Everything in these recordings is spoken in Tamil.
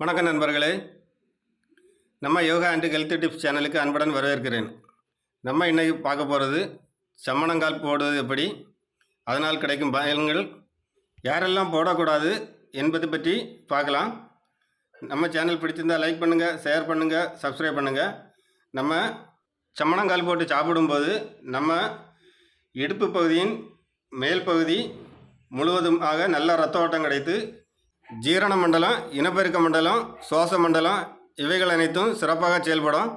வணக்கம் நண்பர்களே. நம்ம யோகா அண்ட் ஹெல்த் டிப்ஸ் சேனலுக்கு அன்புடன் வரவேற்கிறேன். நம்ம இன்றைக்கி பார்க்க போகிறது சம்மணங்கால் போடுவது எப்படி? அதனால் கிடைக்கும் பயன்கள். யாரெல்லாம் போடக்கூடாது என்பது பற்றி பார்க்கலாம். நம்ம சேனல் பிடிச்சிருந்தால் லைக் பண்ணுங்கள் ஷேர் பண்ணுங்கள் சப்ஸ்கிரைப் பண்ணுங்கள் நம்ம சம்மணங்கால் போட்டு சாப்பிடும்போது நம்ம இடுப்பு பகுதியின் மேல் பகுதி முழுவதுமாக நல்ல ரத்த ஓட்டம் கிடைத்து ஜீரண மண்டலம் இனப்பெருக்க மண்டலம் சுவாச மண்டலம் இவைகள் அனைத்தும் சிறப்பாக செயல்படும்.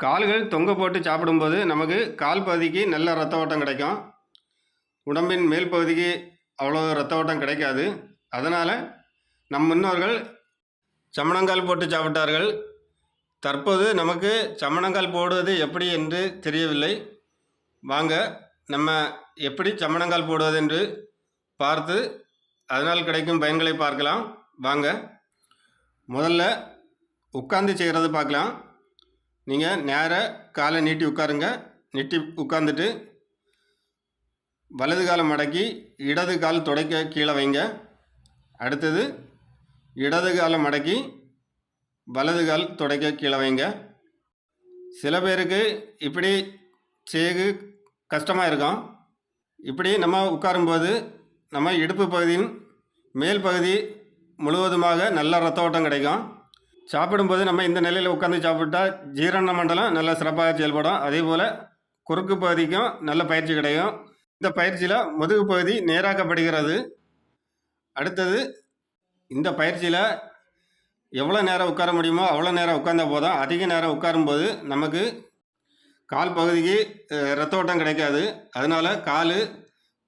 கால்கள் தொங்க போட்டு சாப்பிடும்போது நமக்கு கால் பகுதிக்கு நல்ல ரத்த ஓட்டம் கிடைக்கும். உடம்பின் மேல் பகுதிக்கு அவ்வளோ ரத்த ஓட்டம் கிடைக்காது. அதனால் நம் முன்னோர்கள் சமணங்கால் போட்டு சாப்பிட்டார்கள். தற்போது நமக்கு சமணங்கால் போடுவது எப்படி என்று தெரியவில்லை. வாங்க நம்ம எப்படி சமணங்கால் போடுவது என்று பார்த்து அதனால் கிடைக்கும் பயன்களை பார்க்கலாம். வாங்க. முதல்ல உட்காந்து செய்கிறது பார்க்கலாம். நீங்கள் நேராக காலை நீட்டி உட்காருங்க. நீட்டி உட்காந்துட்டு வலது காலை மடக்கி இடது கால் துடைக்க கீழே வைங்க. அடுத்தது இடது காலை மடக்கி வலது கால் துடைக்க கீழே வைங்க. சில பேருக்கு இப்படி செய்ய கஷ்டமாக இருக்கும். இப்படி நம்ம உட்காரும்போது நம்ம இடுப்பு பகுதியின் மேல் பகுதி முழுவதுமாக நல்ல ரத்த ஓட்டம் கிடைக்கும். சாப்பிடும்போது நம்ம இந்த நிலையில் உட்காந்து சாப்பிட்டா ஜீரண மண்டலம் நல்ல சிறப்பாக செயல்படும். அதே போல் குறுக்கு பகுதிக்கும் நல்ல பயிற்சி கிடைக்கும். இந்த பயிற்சியில் முதுகு பகுதி நேராக்கப்படுகிறது. அடுத்தது இந்த பயிற்சியில் எவ்வளோ நேரம் உட்கார முடியுமோ அவ்வளோ நேரம் உட்கார்ந்தா போதும். அதிக நேரம் உட்காரும்போது நமக்கு கால் பகுதிக்கு ரத்த ஓட்டம் கிடைக்காது. அதனால் கால்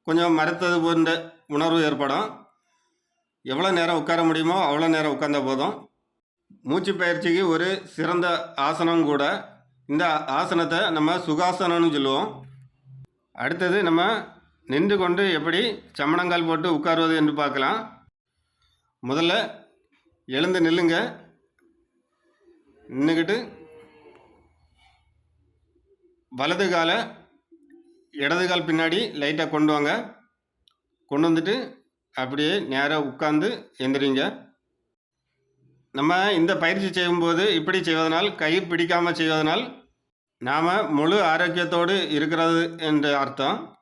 கொஞ்சம் மரத்தது போன்ற உணர்வு ஏற்படும். எவ்வளோ நேரம் உட்கார முடியுமோ அவ்வளோ நேரம் உட்கார்ந்த போதும். மூச்சு பயிற்சிக்கு ஒரு சிறந்த ஆசனம் கூட இந்த ஆசனத்தை நம்ம சுகாசனம்னு சொல்லுவோம். அடுத்தது நம்ம நின்று கொண்டு எப்படி சமணங்கால் போட்டு உட்காருவது என்று பார்க்கலாம். முதல்ல எழுந்து நில்லுங்க. நின்றுக்கிட்டு வலது காலை இடது கால் பின்னாடி லைட்டாக கொண்டு வாங்க. கொண்டு வந்துட்டு அப்படியே நேராக உட்காந்து எந்திரிங்க. நம்ம இந்த பயிற்சி செய்யும்போது இப்படி செய்வதனால் கை பிடிக்காமல் செய்வதனால் நாம் முழு ஆரோக்கியத்தோடு இருக்கிறது என்ற அர்த்தம்.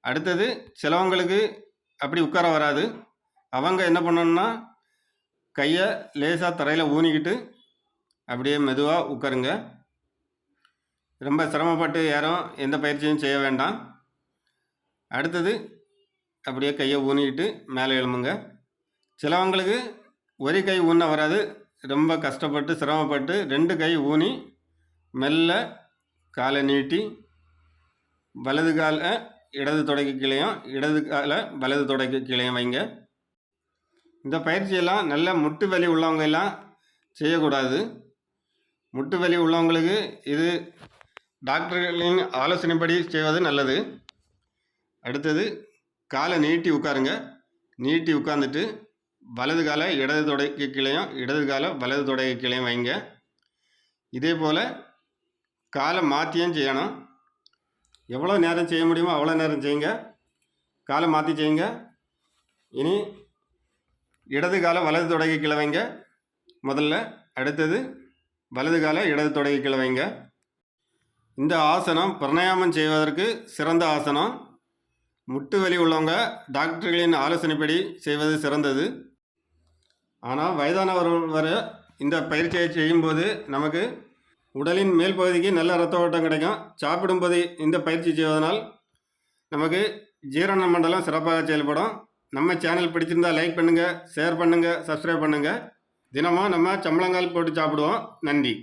அடுத்தது சிலவங்களுக்கு அப்படி உட்கார வராது. அவங்க என்ன பண்ணணும்னா கையை லேசாக தரையில் ஊனிக்கிட்டு அப்படியே மெதுவாக உட்காருங்க. ரொம்ப சிரமப்பட்டு யாரும் எந்த பயிற்சியும் செய்ய வேண்டாம். அடுத்தது அப்படியே கையை ஊனிக்கிட்டு மேலே எழும்புங்க. சிலவங்களுக்கு ஒரே கை ஊன வராது. ரொம்ப கஷ்டப்பட்டு சிரமப்பட்டு ரெண்டு கை ஊனி மெல்ல காலை நீட்டி வலது காலை இடது தொடக்க கீழையும் இடது காலை வலது தொடைக்கு கீழையும் வைங்க. இந்த பயிற்சியெல்லாம் நல்ல முட்டு வலி உள்ளவங்க எல்லாம் செய்யக்கூடாது. முட்டு வலி உள்ளவங்களுக்கு இது டாக்டர்களின் ஆலோசனைப்படி செய்வது நல்லது. அடுத்தது காலை நீட்டி உட்காருங்க. நீட்டி உட்காந்துட்டு வலது காலை இடது தொடைக்கு கிளையும் இடது காலை வலது தொடைக்கு கிளையும் வைங்க. இதே போல் காலை மாற்றியும் செய்யணும். எவ்வளோ நேரம் செய்ய முடியுமோ அவ்வளோ நேரம் செய்யுங்க. காலை மாற்றி செய்யுங்க. இனி இடது காலை வலது தொடைக்கு கிளவைங்க முதல்ல அடுத்தது வலது காலை இடது தொடைக்கு கிளவைங்க வைங்க. இந்த ஆசனம் பிரணயாமம் செய்வதற்கு சிறந்த ஆசனம். முட்டு வலி உள்ளவங்க டாக்டர்களின் ஆலோசனைப்படி செய்வது சிறந்தது. ஆனால் வயதானவர்கள் வரை இந்த பயிற்சியை செய்யும்போது நமக்கு உடலின் மேல் பகுதிக்கு நல்ல ரத்த ஓட்டம் கிடைக்கும். சாப்பிடும்போது இந்த பயிற்சி செய்வதனால் நமக்கு ஜீரண மண்டலம் சிறப்பாக செயல்படும். நம்ம சேனல் பிடிச்சிருந்தா லைக் பண்ணுங்கள் ஷேர் பண்ணுங்கள் சப்ஸ்கிரைப் பண்ணுங்கள் தினமும் நம்ம சம்பளங்கால் போட்டு சாப்பிடுவோம். நன்றி.